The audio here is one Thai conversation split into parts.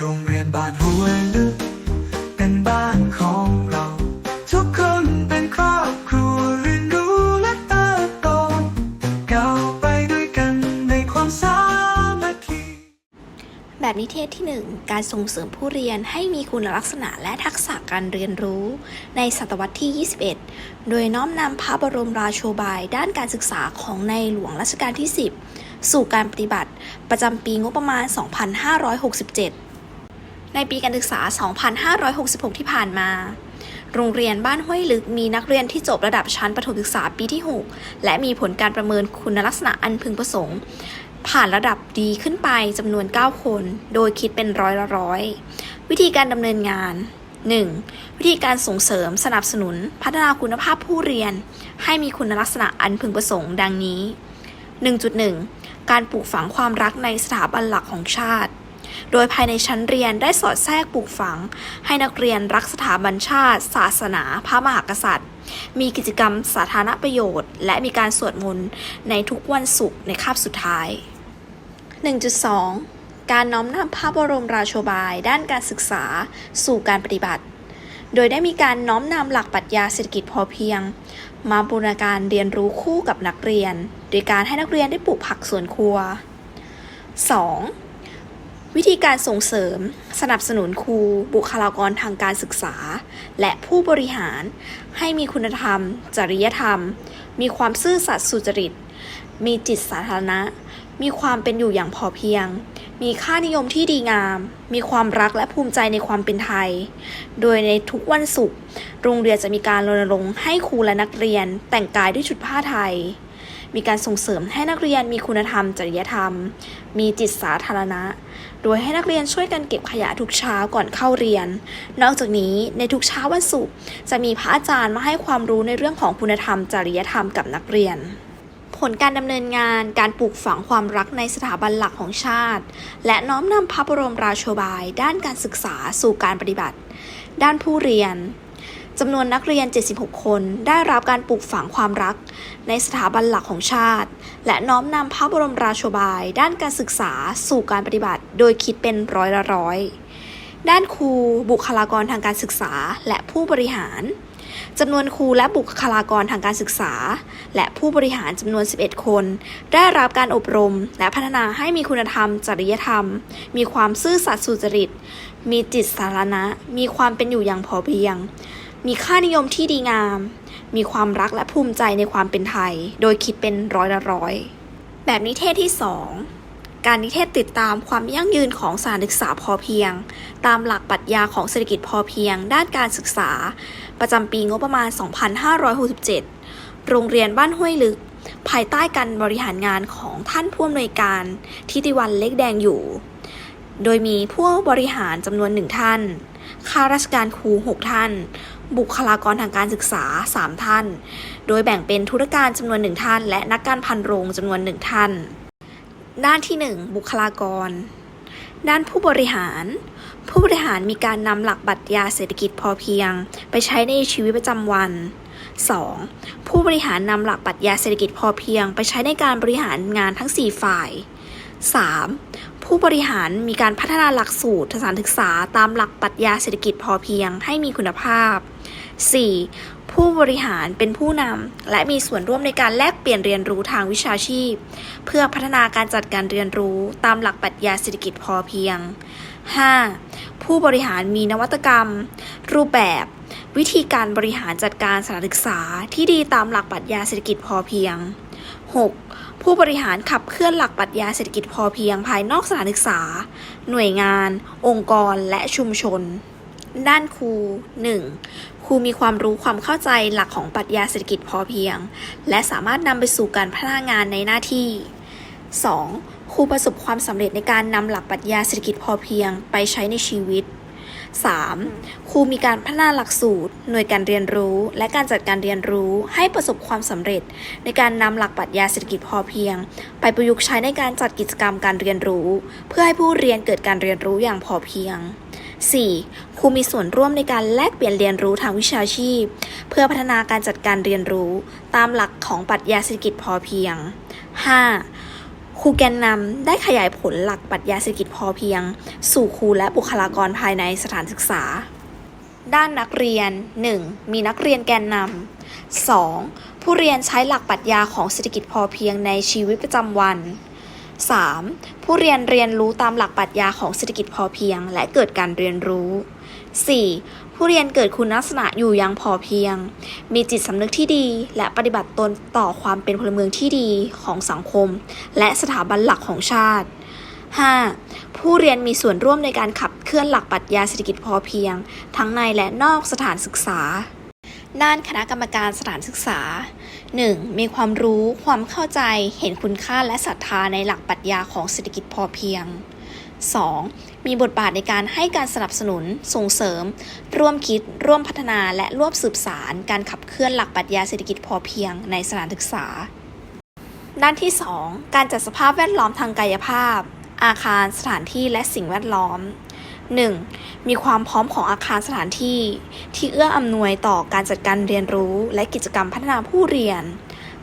โรงเรียนบ้านห้วยลึก เป็นบ้านของเรา ทุกคนเป็นครอบครัวเรียนรู้และเติบโตก้าวไปด้วยกันในความสามัคคีแบบนิเทศที่ 1 การส่งเสริมผู้เรียนให้มีคุณลักษณะและทักษะการเรียนรู้ ในศตวรรษที่ 21 โดยน้อมนำพระบรมราโชบายด้านการศึกษาของในหลวงรัชกาลที่ 10 สู่การปฏิบัติประจำปีงบประมาณ 2567 ในปีการศึกษา 2566 ที่ผ่านมา โรงเรียนบ้านห้วยลึกมีนักเรียนที่จบระดับชั้นประถมศึกษาปีที่ 6 และมีผลการประเมินคุณลักษณะอันพึงประสงค์ ผ่านระดับดีขึ้นไปจำนวน 9 คน โดยคิดเป็นร้อยละร้อย วิธีการดำเนินงาน 1. วิธีการส่งเสริมสนับสนุน พัฒนาคุณภาพผู้เรียน ให้มีคุณลักษณะอันพึงประสงค์ ดังนี้ 1.1 การปลูกฝังความรักในสถาบันหลักของชาติ โดยภายในชั้นเรียนได้สอดแทรกปลูกฝัง ให้นักเรียนรักสถาบันชาติ ศาสนา พระมหากษัตริย์ มีกิจกรรมสาธารณประโยชน์ และมีการสวดมนต์ในทุกวันศุกร์ในคาบสุดท้าย 1.2 การน้อมนำพระบรมราโชบาย ด้านการศึกษา สู่การปฏิบัติ โดยได้มีการน้อมนำหลักปรัชญาเศรษฐกิจพอเพียง มาบูรณาการเรียนรู้คู่กับนักเรียน โดยการให้นักเรียนได้ปลูกผักสวนครัว 2. วิธีการส่งเสริม สนับสนุนครู บุคลากรทางการศึกษา และผู้บริหาร ให้มีคุณธรรม จริยธรรม มีความซื่อสัตย์สุจริต มีจิตสาธารณะ มีความเป็นอยู่อย่างพอเพียง มีค่านิยมที่ดีงาม มีความรักและภูมิใจในความเป็นไทย โดยในทุกวันศุกร์โรงเรียนจะมีการรณรงค์ให้ครูและนักเรียนแต่งกายด้วยชุดผ้าไทย มีการส่งเสริมให้นักเรียนมีคุณธรรม จริยธรรม มีจิตสาธารณะ โดยให้นักเรียนช่วยกันเก็บขยะทุกเช้าก่อนเข้าเรียน นอกจากนี้ในทุกเช้าวันศุกร์จะมีพระอาจารย์มาให้ความรู้ในเรื่องของคุณธรรม จริยธรรมกับนักเรียนผลการดำเนินงานการปลูกฝังความรักในสถาบันหลักของชาติ และน้อมนำพระบรมราโชบาย ด้านการศึกษาสู่การปฏิบัติ ด้านผู้เรียน จำนวนนักเรียน 76 คนได้รับการปลูกฝังความรัก ในสถาบันหลักของชาติ และน้อมนำพระบรมราโชบาย ด้านการศึกษาสู่การปฏิบัติ โดยคิดเป็นร้อยละร้อย ด้านครู บุคลากรทางการศึกษา และผู้บริหารจำนวนครูและบุคลากรทางการศึกษา และผู้บริหารจำนวน 11 คน ได้รับการอบรม และพัฒนาให้มีคุณธรรม จริยธรรม มีความซื่อสัตย์สุจริต มีจิตสาธารณะ มีความเป็นอยู่อย่างพอเพียง มีค่านิยมที่ดีงาม มีความรักและภูมิใจในความเป็นไทย โดยคิดเป็นร้อยละร้อย แบบนิเทศที่ 2 การนิเทศติดตามความยั่งยืนของสานศึกษาพอเพียง ตามหลักปรัชญาของเศรษฐกิจพอเพียง ด้านการศึกษา ประจำปีงบประมาณ 2567 โรงเรียนบ้านห้วยลึก ภายใต้การบริหารงานของท่านผู้อำนวยการ ทิติวันเล็กแดงอยู่ โดยมีผู้บริหารจำนวนหนึ่งท่านข้าราชการครู 6 ท่าน บุคลากรทางการศึกษา 3 ท่าน โดยแบ่งเป็นธุรการจำนวนหนึ่งท่าน และนักการพันโรงจำนวนหนึ่งท่าน ด้านที่ 1 บุคลากร ด้านผู้บริหาร ผู้บริหารมีการนำหลักปรัชญาเศรษฐกิจพอเพียง ไปใช้ในชีวิตประจำวัน 2. ผู้บริหารนำหลักปรัชญาเศรษฐกิจพอเพียง ไปใช้ในการบริหารงานทั้ง 4 ฝ่าย 3. ผู้บริหารมีการพัฒนาหลักสูตรสานศึกษาตามหลักปรัชญาเศรษฐกิจพอเพียงให้มีคุณภาพ 4. ผู้บริหารเป็นผู้นำและมีส่วนร่วมในการแลกเปลี่ยนเรียนรู้ทางวิชาชีพ เพื่อพัฒนาการจัดการเรียนรู้ตามหลักปรัชญาเศรษฐกิจพอเพียง 5. ผู้บริหารมีนวัตกรรม รูปแบบ วิธีการบริหารจัดการสถานศึกษาที่ดีตามหลักปรัชญาเศรษฐกิจพอเพียง 6. ผู้บริหารขับเคลื่อนหลักปรัชญาเศรษฐกิจพอเพียงภายนอกสถานศึกษา หน่วยงาน องค์กร และชุมชน ด้านครู 1. ครูมีความรู้ความเข้าใจหลักของปรัชญาเศรษฐกิจพอเพียง และสามารถนำไปสู่การพัฒนางานในหน้าที่ 2. ครูประสบความสำเร็จในการนำหลักปรัชญาเศรษฐกิจพอเพียงไปใช้ในชีวิต 3. ครูมีการพัฒนาหลักสูตร หน่วยการเรียนรู้ และการจัดการเรียนรู้ให้ประสบความสำเร็จ ในการนำหลักปรัชญาเศรษฐกิจพอเพียง ไปประยุกต์ใช้ในการจัดกิจกรรมการเรียนรู้ เพื่อให้ผู้เรียนเกิดการเรียนรู้อย่างพอเพียง 4. ครูมีส่วนร่วมในการแลกเปลี่ยนเรียนรู้ทางวิชาชีพ เพื่อพัฒนาการจัดการเรียนรู้ ตามหลักของปรัชญาเศรษฐกิจพอเพียง 5. ครูแกนนำได้ขยายผลหลักปรัชญาเศรษฐกิจพอเพียง สู่ครูและบุคลากรภายในสถานศึกษา ด้านนักเรียน 1. มีนักเรียนแกนนำ 2. ผู้เรียนใช้หลักปรัชญาของเศรษฐกิจพอเพียงในชีวิตประจำวัน 3. ผู้เรียนเรียนรู้ตามหลักปรัชญาของเศรษฐกิจพอเพียง และเกิดการเรียนรู้ 4. ผู้เรียนเกิดคุณลักษณะอยู่อยังพอเพียง มีจิตสำนึกที่ดี และปฏิบัติตนต่อความเป็นพลเมืองที่ดีของสังคม และสถาบันหลักของชาติ 5. ผู้เรียนมีส่วนร่วมในการขับเคลื่อนหลักปรัชญาเศรษฐกิจพอเพียง ทั้งในและนอกสถานศึกษา ด้านคณะกรรมการสถานศึกษา 1. มีความรู้ ความเข้าใจ เห็นคุณค่าและศรัทธาในหลักปรัชญาของเศรษฐกิจพอเพียง 2. มีบทบาทในการให้การสนับสนุน ส่งเสริม ร่วมคิด ร่วมพัฒนาและร่วมสืบสาร การขับเคลื่อนหลักปรัชญาเศรษฐกิจพอเพียงในสถานศึกษา ด้านที่ 2 การจัดสภาพแวดล้อมทางกายภาพ อาคารสถานที่และสิ่งแวดล้อม 1. มีความพร้อมของอาคารสถานที่ ที่เอื้ออำนวยต่อการจัดการเรียนรู้ และกิจกรรมพัฒนาผู้เรียน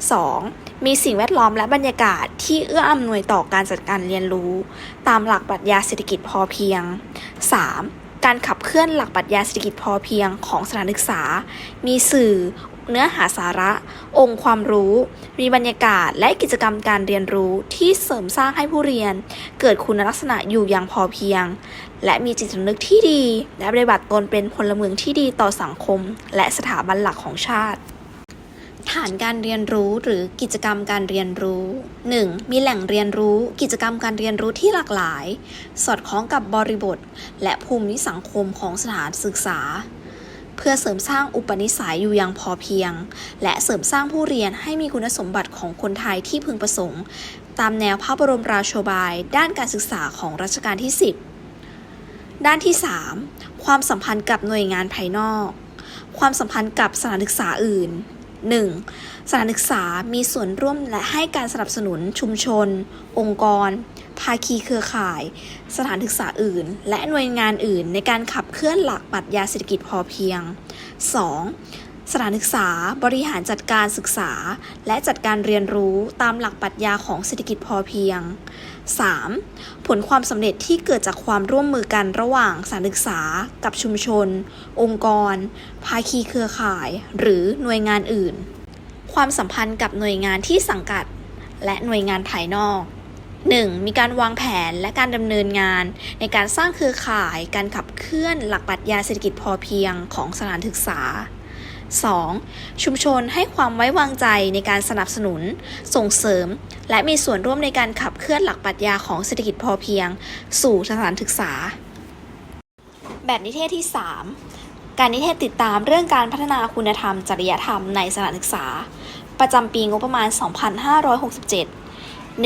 2. มีสิ่งแวดล้อมและบรรยากาศที่เอื้ออำนวยต่อการจัดการเรียนรู้ ตามหลักปรัชญาเศรษฐกิจพอเพียง 3. การขับเคลื่อนหลักปรัชญาเศรษฐกิจพอเพียงของสถานศึกษา มีสื่อ เนื้อหาสาระ องค์ความรู้ มีบรรยากาศและกิจกรรมการเรียนรู้ที่เสริมสร้างให้ผู้เรียน เกิดคุณลักษณะอยู่อย่างพอเพียง และมีจิตสำนึกที่ดี และปฏิบัติตนเป็นพลเมืองที่ดีต่อสังคม และสถาบันหลักของชาติ ฐานการเรียนรู้หรือกิจกรรมการเรียนรู้ 1. มีแหล่งเรียนรู้ กิจกรรมการเรียนรู้ที่หลากหลาย สอดคล้องกับบริบท และภูมิสังคมของสถานศึกษา เพื่อเสริมสร้างอุปนิสัยอยู่อย่างพอเพียง และเสริมสร้างผู้เรียนให้มีคุณสมบัติของคนไทยที่พึงประสงค์ ตามแนวพระบรมราโชบาย ด้านการศึกษาของรัชกาลที่ 10 ด้านที่ 3 ความสัมพันธ์กับหน่วยงานภายนอก ความสัมพันธ์กับสถานศึกษาอื่น 1. สถานศึกษามีส่วนร่วมและให้การสนับสนุนชุมชน องค์กร ภาคีเครือข่าย สถานศึกษาอื่น และหน่วยงานอื่นในการขับเคลื่อนหลักปรัชญาเศรษฐกิจพอเพียง 2. สถานศึกษาบริหารจัดการศึกษา และจัดการเรียนรู้ตามหลักปรัชญาของเศรษฐกิจพอเพียง 3. ผลความสำเร็จที่เกิดจากความร่วมมือกันระหว่างสถานศึกษา กับชุมชน องค์กร ภาคีเครือข่าย หรือหน่วยงานอื่น ความสัมพันธ์กับหน่วยงานที่สังกัด และหน่วยงานภายนอก 1. มีการวางแผนและการดำเนินงาน ในการสร้างเครือข่าย การขับเคลื่อนหลักปรัชญาเศรษฐกิจพอเพียงของสถานศึกษา 2. ชุมชนให้ความไว้วางใจในการสนับสนุน ส่งเสริม และมีส่วนร่วมในการขับเคลื่อนหลักปรัชญาของเศรษฐกิจพอเพียง สู่สถานศึกษา แบบนิเทศที่ 3 การนิเทศติดตามเรื่องการพัฒนาคุณธรรม จริยธรรมในสถานศึกษา ประจำปีงบประมาณ 2567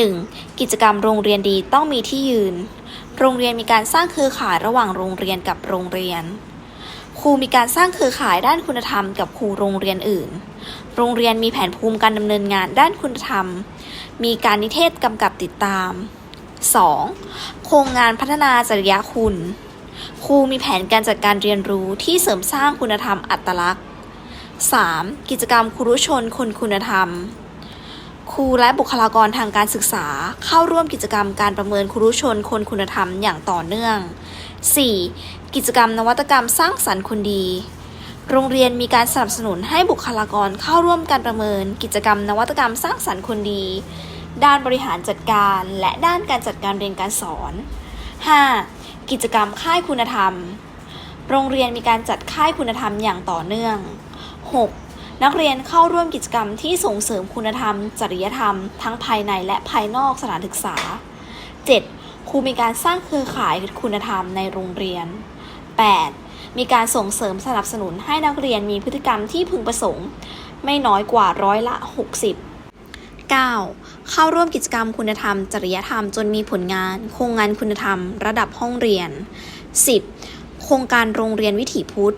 1. กิจกรรมโรงเรียนดีต้องมีที่ยืน โรงเรียนมีการสร้างเครือข่ายระหว่างโรงเรียนกับโรงเรียน รูมีการสร้างเครือข่ายด้านคุณธรรมกับครูโรงเรียนอื่น โรงเรียนมีแผนภูมิการดำเนินงานด้านคุณธรรม มีการนิเทศกำกับติดตาม 2. โครงงานพัฒนาจริยคุณ ครูมีแผนการจัดการเรียนรู้ที่เสริมสร้างคุณธรรมอัตลักษณ์ 3. กิจกรรมครูชนคนคุณธรรม ครูและบุคลากรทางการศึกษาเข้าร่วมกิจกรรมการประเมินครูชนคนคุณธรรมอย่างต่อเนื่อง 4. กิจกรรมนวัตกรรมสร้างสรรค์คนดี โรงเรียนมีการสนับสนุนให้บุคลากรเข้าร่วมการประเมิน กิจกรรมนวัตกรรมสร้างสรรค์คนดี ด้านบริหารจัดการ และด้านการจัดการเรียนการสอน 5. กิจกรรมค่ายคุณธรรม โรงเรียนมีการจัดค่ายคุณธรรมอย่างต่อเนื่อง 6. นักเรียนเข้าร่วมกิจกรรมที่ส่งเสริมคุณธรรม จริยธรรม ทั้งภายในและภายนอกสถานศึกษา 7. ครูมีการสร้างเครือข่ายคุณธรรมในโรงเรียน 8. มีการส่งเสริมสนับสนุนให้นักเรียนมีพฤติกรรมที่พึงประสงค์ ไม่น้อยกว่าร้อยละ 60 9. เข้าร่วมกิจกรรมคุณธรรม จริยธรรมจนมีผลงาน โครงงานคุณธรรม ระดับห้องเรียน 10. โครงการโรงเรียนวิถีพุทธ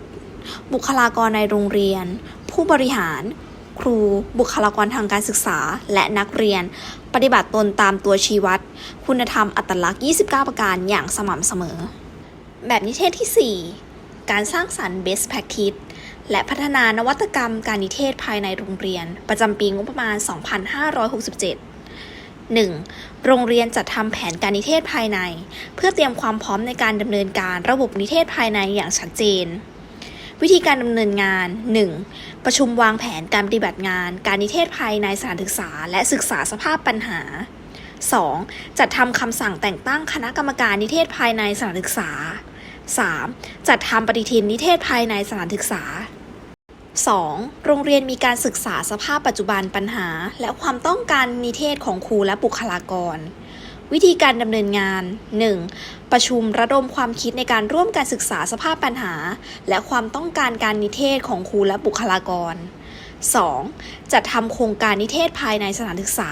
บุคลากรในโรงเรียน ผู้บริหาร ครู บุคลากรทางการศึกษา และนักเรียน ปฏิบัติตนตามตัวชี้วัด คุณธรรมอัตลักษณ์ 29 ประการอย่างสม่ำเสมอ แบบนิเทศที่ 4 การสร้างสรรค์ best practice และพัฒนานวัตกรรมการนิเทศภายในโรงเรียน ประจำปีงบประมาณ 2567 1. โรงเรียนจัดทำแผนการนิเทศภายใน เพื่อเตรียมความพร้อมในการดำเนินการระบบนิเทศภายในอย่างชัดเจน วิธีการดำเนินงาน 1. ประชุมวางแผนการปฏิบัติงาน การนิเทศภายในสถานศึกษา และศึกษาสภาพปัญหา 2. จัดทำคำสั่งแต่งตั้งคณะกรรมการนิเทศภายในสถานศึกษา 3. จัดทำปฏิทินนิเทศภายในสถานศึกษา 2. โรงเรียนมีการศึกษาสภาพปัจจุบันปัญหา และความต้องการนิเทศของครูและบุคลากร วิธีการดำเนินงาน 1. ประชุมระดมความคิดในการร่วมการศึกษาสภาพปัญหา และความต้องการการนิเทศของครูและบุคลากร 2. จัดทำโครงการนิเทศภายในสถานศึกษา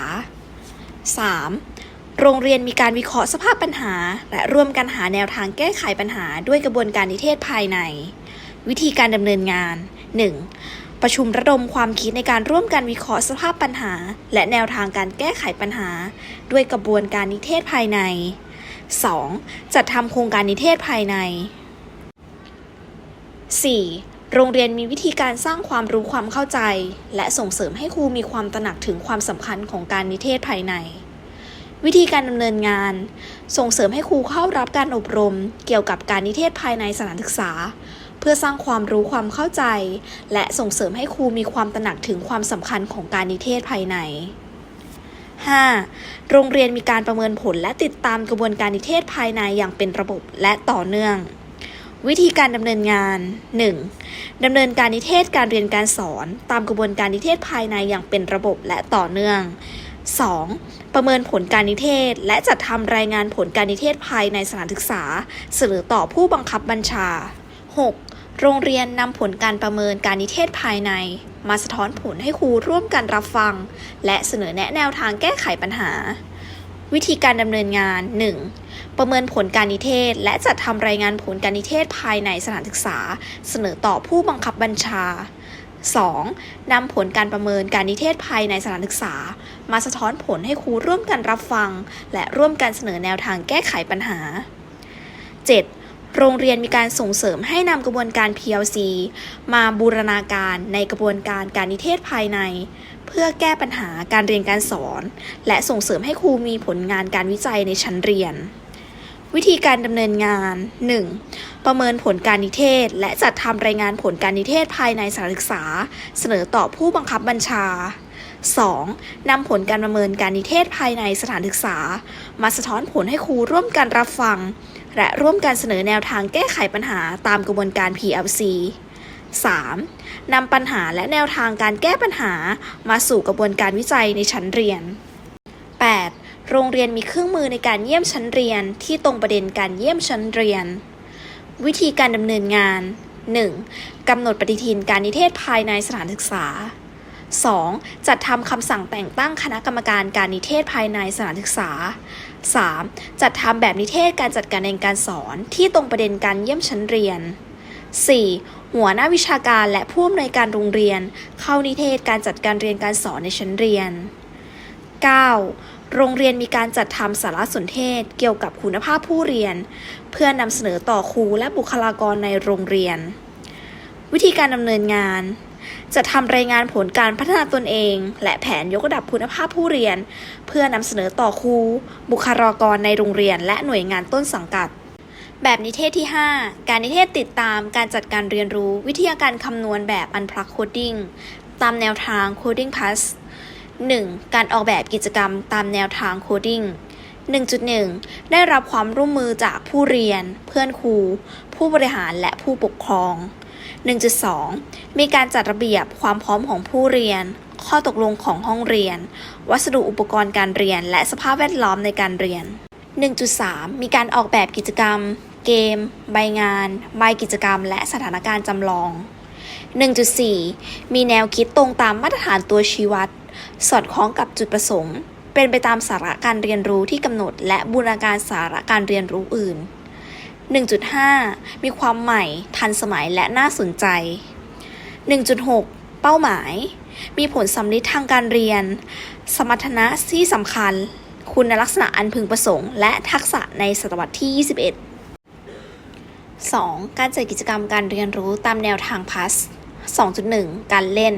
3. โรงเรียนมีการวิเคราะห์สภาพปัญหา และร่วมกันหาแนวทางแก้ไขปัญหาด้วยกระบวนการนิเทศภายใน วิธีการดำเนินงาน 1. ประชุมระดมความคิดในการร่วมกันวิเคราะห์สภาพปัญหา และแนวทางการแก้ไขปัญหา ด้วยกระบวนการนิเทศภายใน 2. จัดทำโครงการนิเทศภายใน 4. โรงเรียนมีวิธีการสร้างความรู้ความเข้าใจ และส่งเสริมให้ครูมีความตระหนักถึงความสำคัญของการนิเทศภายใน วิธีการดำเนินงาน ส่งเสริมให้ครูเข้ารับการอบรม เกี่ยวกับการนิเทศภายในสถานศึกษา เพื่อสร้างความรู้ความเข้าใจ และส่งเสริมให้ครูมีความตระหนักถึงความสำคัญของการนิเทศภายใน 5. โรงเรียนมีการประเมินผลและติดตามกระบวนการนิเทศภายในอย่างเป็นระบบและต่อเนื่อง วิธีการดำเนินงาน 1. ดำเนินการนิเทศการเรียนการสอน ตามกระบวนการนิเทศภายในอย่างเป็นระบบและต่อเนื่อง 2. ประเมินผลการนิเทศ และจัดทำรายงานผลการนิเทศภายในสถานศึกษา เสนอต่อผู้บังคับบัญชา 6. โรงเรียนนำผลการประเมินการนิเทศภายใน มาสะท้อนผลให้ครูร่วมกันรับฟัง และเสนอแนะแนวทางแก้ไขปัญหา วิธีการดำเนินงาน 1. ประเมินผลการนิเทศ และจัดทำรายงานผลการนิเทศภายในสถานศึกษา เสนอต่อผู้บังคับบัญชา 2. นำผลการประเมินการนิเทศภายในสถานศึกษา มาสะท้อนผลให้ครูร่วมกันรับฟัง และร่วมกันเสนอแนวทางแก้ไขปัญหา 7. โรงเรียนมีการส่งเสริมให้นำกระบวนการ PLC มาบูรณาการในกระบวนการการนิเทศภายใน เพื่อแก้ปัญหาการเรียนการสอน และส่งเสริมให้ครูมีผลงานการวิจัยในชั้นเรียน วิธีการดำเนินงาน 1. ประเมินผลการนิเทศ และจัดทำรายงานผลการนิเทศภายในสถานศึกษา เสนอต่อผู้บังคับบัญชา 2. นำผลการประเมินการนิเทศภายในสถานศึกษา มาสะท้อนผลให้ครูร่วมกันรับฟัง และร่วมกันเสนอแนวทางแก้ไขปัญหาตามกระบวนการ PLC 3. นำปัญหาและแนวทางการแก้ปัญหามาสู่กระบวนการวิจัยในชั้นเรียน 8. โรงเรียนมีเครื่องมือในการเยี่ยมชั้นเรียนที่ตรงประเด็นการเยี่ยมชั้นเรียน วิธีการดำเนินงาน 1. กำหนดปฏิทินการนิเทศภายในสถานศึกษา 2. จัดทำคำสั่งแต่งตั้งคณะกรรมการการนิเทศภายในสถานศึกษา 3. จัดทำแบบนิเทศการจัดการเรียนการสอนที่ตรงประเด็นการเยี่ยมชั้นเรียน 4. หัวหน้าวิชาการและผู้อำนวยการโรงเรียน เข้านิเทศการจัดการเรียนการสอนในชั้นเรียน 9. โรงเรียนมีการจัดทำสารสนเทศเกี่ยวกับคุณภาพผู้เรียน เพื่อนำเสนอต่อครูและบุคลากรในโรงเรียน วิธีการดำเนินงาน จะทำรายงานผลการพัฒนาตนเอง และแผนยกระดับคุณภาพผู้เรียน เพื่อนำเสนอต่อครู บุคลากรในโรงเรียน และหน่วยงานต้นสังกัด แบบนิเทศที่ 5 การนิเทศติดตามการจัดการเรียนรู้วิทยาการคำนวณแบบ Unplug Coding ตามแนวทาง Coding Plus 1. การออกแบบกิจกรรมตามแนวทาง Coding 1.1 ได้รับความร่วมมือจากผู้เรียน เพื่อนครู ผู้บริหารและผู้ปกครอง 1.2 มีการจัดระเบียบความพร้อมของผู้เรียน ข้อตกลงของห้องเรียน วัสดุอุปกรณ์การเรียน และสภาพแวดล้อมในการเรียน 1.3 มีการออกแบบกิจกรรม เกม ใบงาน ใบกิจกรรม และสถานการณ์จำลอง 1.4 มีแนวคิดตรงตามมาตรฐานตัวชี้วัด สอดคล้องกับจุดประสงค์ เป็นไปตามสาระการเรียนรู้ที่กำหนด และบูรณาการสาระการเรียนรู้อื่น 1.5 มีความใหม่ ทันสมัยและน่าสนใจ 1.6 เป้าหมาย มีผลสำลิดทางการเรียน สมรรถนะที่สำคัญ คุณลักษณะอันพึงประสงค์ และทักษะในศตวรรษที่ 21 2. การจัดกิจกรรมการเรียนรู้ตามแนวทางพัส 2.1 การเล่น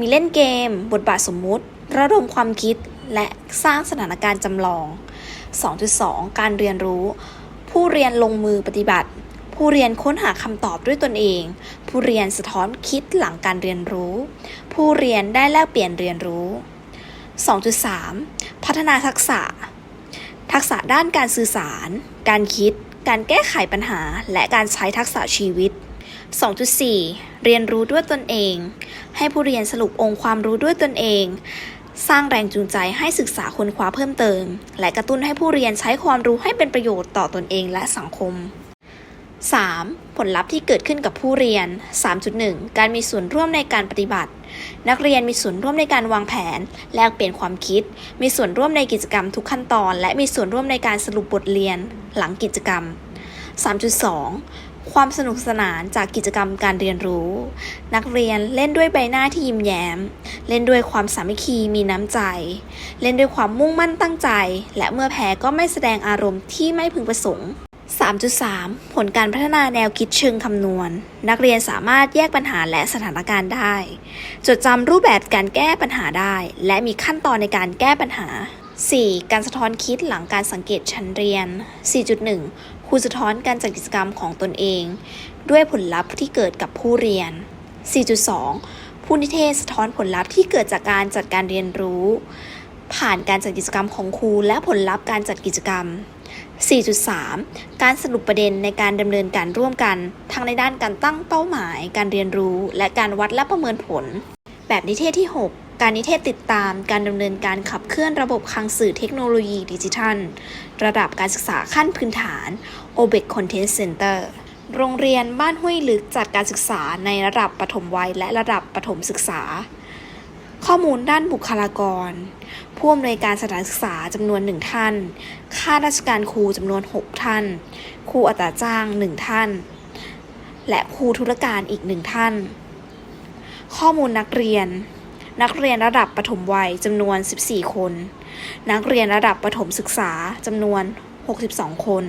มีเล่นเกม บทบาทสมมุติ ระดมความคิด และสร้างสถานการณ์จำลอง 2.2 การเรียนรู้ ผู้เรียนลงมือปฏิบัติ ผู้เรียนค้นหาคำตอบด้วยตนเอง ผู้เรียนสะท้อนคิดหลังการเรียนรู้ ผู้เรียนได้แลกเปลี่ยนเรียนรู้ 2.3 พัฒนาทักษะ ทักษะด้านการสื่อสาร การคิด การแก้ไขปัญหา และการใช้ทักษะชีวิต 2.4 เรียนรู้ด้วยตนเอง ให้ผู้เรียนสรุปองค์ความรู้ด้วยตนเอง สร้างแรงจูงใจให้ศึกษาค้นคว้าเพิ่มเติม และกระตุ้นให้ผู้เรียนใช้ความรู้ให้เป็นประโยชน์ต่อตนเองและสังคม 3. ผลลัพธ์ที่เกิดขึ้นกับผู้เรียน 3.1 การมีส่วนร่วมในการปฏิบัติ นักเรียนมีส่วนร่วมในการวางแผน แลกเปลี่ยนความคิด มีส่วนร่วมในกิจกรรมทุกขั้นตอน และมีส่วนร่วมในการสรุปบทเรียนหลังกิจกรรม 3.2 ความสนุกสนานจากกิจกรรมการเรียนรู้ นักเรียนเล่นด้วยใบหน้าที่ยิ้มแย้ม เล่นด้วยความสามัคคีมีน้ำใจ เล่นด้วยความมุ่งมั่นตั้งใจ และเมื่อแพ้ก็ไม่แสดงอารมณ์ที่ไม่พึงประสงค์ 3.3 ผลการพัฒนาแนวคิดเชิงคำนวณ นักเรียนสามารถแยกปัญหาและสถานการณ์ได้ จดจำรูปแบบการแก้ปัญหาได้ และมีขั้นตอนในการแก้ปัญหา 4. การสะท้อนคิดหลังการสังเกตชั้นเรียน 4.1 ครูสะท้อนการจัดกิจกรรมของตนเอง ด้วยผลลัพธ์ที่เกิดกับผู้เรียน 4.2 ผู้นิเทศสะท้อนผลลัพธ์ที่เกิดจากการจัดการเรียนรู้ ผ่านการจัดกิจกรรมของครูและผลลัพธ์การจัดกิจกรรม 4.3 การสรุปประเด็นในการดำเนินการร่วมกัน ทั้งในด้านการตั้งเป้าหมาย การเรียนรู้ และการวัดและประเมินผล แบบนิเทศที่ 6 การนิเทศติดตามการดำเนินการขับเคลื่อนระบบคลังสื่อเทคโนโลยีดิจิทัล ระดับการศึกษาขั้นพื้นฐาน OBEC Content Center โรงเรียนบ้านห้วยลึกจัดการศึกษาในระดับปฐมวัยและระดับประถมศึกษา ข้อมูลด้านบุคลากร ผู้อำนวยการสถานศึกษาจำนวนหนึ่งท่าน ข้าราชการครูจำนวน 6 ท่าน ครูอัตราจ้าง1ท่าน และครูธุรการอีกหนึ่งท่าน ข้อมูลนักเรียน นักเรียนระดับประถมวัยจำนวน 14 คน นักเรียนระดับประถมศึกษาจำนวน 62 คน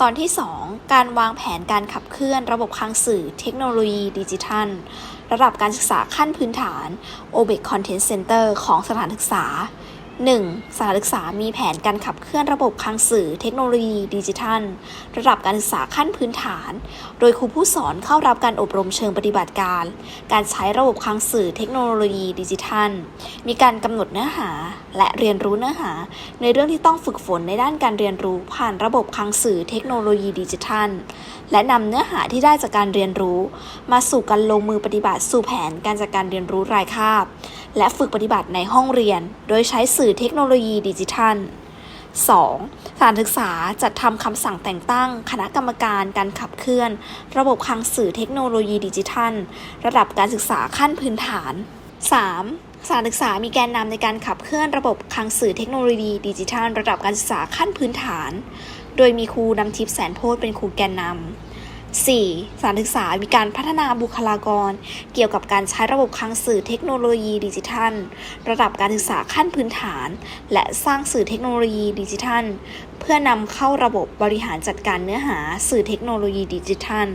ตอนที่ 2 การวางแผนการขับเคลื่อนระบบคลังสื่อเทคโนโลยีดิจิทัล ระดับการศึกษาขั้นพื้นฐาน OBEC Content Center ของสถานศึกษา 1. สถานศึกษามีแผนการขับเคลื่อนระบบคลังสื่อเทคโนโลยีดิจิทัล ระดับการศึกษาขั้นพื้นฐาน โดยครูผู้สอนเข้ารับการอบรมเชิงปฏิบัติการ การใช้ระบบคลังสื่อเทคโนโลยีดิจิทัล มีการกำหนดเนื้อหา และเรียนรู้เนื้อหา ในเรื่องที่ต้องฝึกฝนในด้านการเรียนรู้ผ่านระบบคลังสื่อเทคโนโลยีดิจิทัล และนำเนื้อหาที่ได้จากการเรียนรู้ มาสู่การลงมือปฏิบัติสู่แผนการจัดการเรียนรู้รายคาบ และฝึกปฏิบัติในห้องเรียน โดยใช้สื่อเทคโนโลยีดิจิทัล 2. สถานศึกษาจัดทำคำสั่งแต่งตั้ง คณะกรรมการการขับเคลื่อน ระบบคลังสื่อเทคโนโลยีดิจิทัล ระดับการศึกษาขั้นพื้นฐาน 3. สถานศึกษามีแกนนำในการขับเคลื่อนระบบคลังสื่อเทคโนโลยีดิจิทัล ระดับการศึกษาขั้นพื้นฐาน โดยมีครูนำทิพย์แสนโพธิ์เป็นครูแกนนำ 4. สานศึกษา มีการพัฒนาบุคลากร เกี่ยวกับการใช้ระบบคลังสื่อเทคโนโลยีดิจิทัล ระดับการศึกษาขั้นพื้นฐาน และสร้างสื่อเทคโนโลยีดิจิทัล เพื่อนำเข้าระบบบริหารจัดการเนื้อหาสื่อเทคโนโลยีดิจิทัล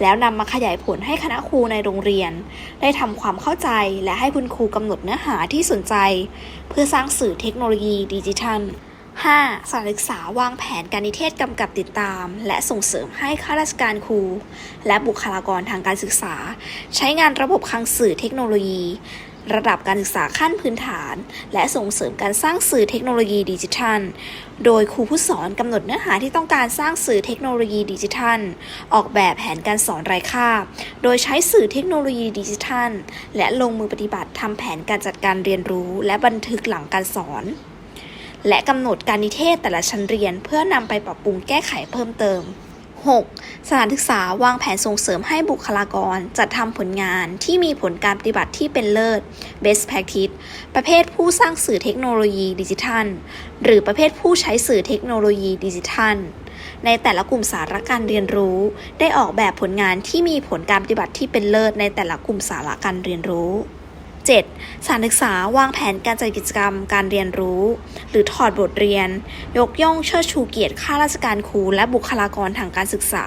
แล้วนำมาขยายผลให้คณะครูในโรงเรียน ได้ทำความเข้าใจและให้คุณครูกำหนดเนื้อหาที่สนใจ เพื่อสร้างสื่อเทคโนโลยีดิจิทัล 5. สานศึกษาวางแผนการนิเทศกำกับติดตาม และส่งเสริมให้ข้าราชการครู และบุคลากรทางการศึกษา ใช้งานระบบคลังสื่อเทคโนโลยี ระดับการศึกษาขั้นพื้นฐาน และส่งเสริมการสร้างสื่อเทคโนโลยีดิจิทัล โดยครูผู้สอนกำหนดเนื้อหาที่ต้องการสร้างสื่อเทคโนโลยีดิจิทัล ออกแบบแผนการสอนรายคาบ โดยใช้สื่อเทคโนโลยีดิจิทัล และลงมือปฏิบัติทำแผนการจัดการเรียนรู้ และบันทึกหลังการสอน และกำหนดการนิเทศแต่ละชั้นเรียนเพื่อนำไปปรับปรุงแก้ไขเพิ่มเติม 6. สถานศึกษาวางแผนส่งเสริมให้บุคลากรจัดทำผลงานที่มีผลการปฏิบัติที่เป็นเลิศ best practice ประเภทผู้สร้างสื่อเทคโนโลยีดิจิทัล หรือประเภทผู้ใช้สื่อเทคโนโลยีดิจิทัล ในแต่ละกลุ่มสาระการเรียนรู้ ได้ออกแบบผลงานที่มีผลการปฏิบัติที่เป็นเลิศในแต่ละกลุ่มสาระการเรียนรู้ 7. สถานศึกษาวางแผนการจัดกิจกรรมการเรียนรู้ หรือถอดบทเรียน ยกย่องเชิดชูเกียรติข้าราชการครูและบุคลากรทางการศึกษา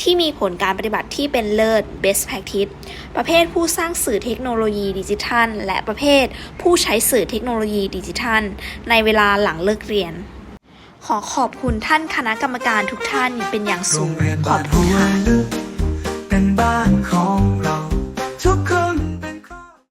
ที่มีผลการปฏิบัติที่เป็นเลิศ best practice ประเภทผู้สร้างสื่อเทคโนโลยีดิจิทัล และประเภทผู้ใช้สื่อเทคโนโลยีดิจิทัล ในเวลาหลังเลิกเรียน ขอขอบคุณท่านคณะกรรมการทุกท่านเป็นอย่างโรสูงงเรียนขบ้าอบนคุหัณวค่ะลึก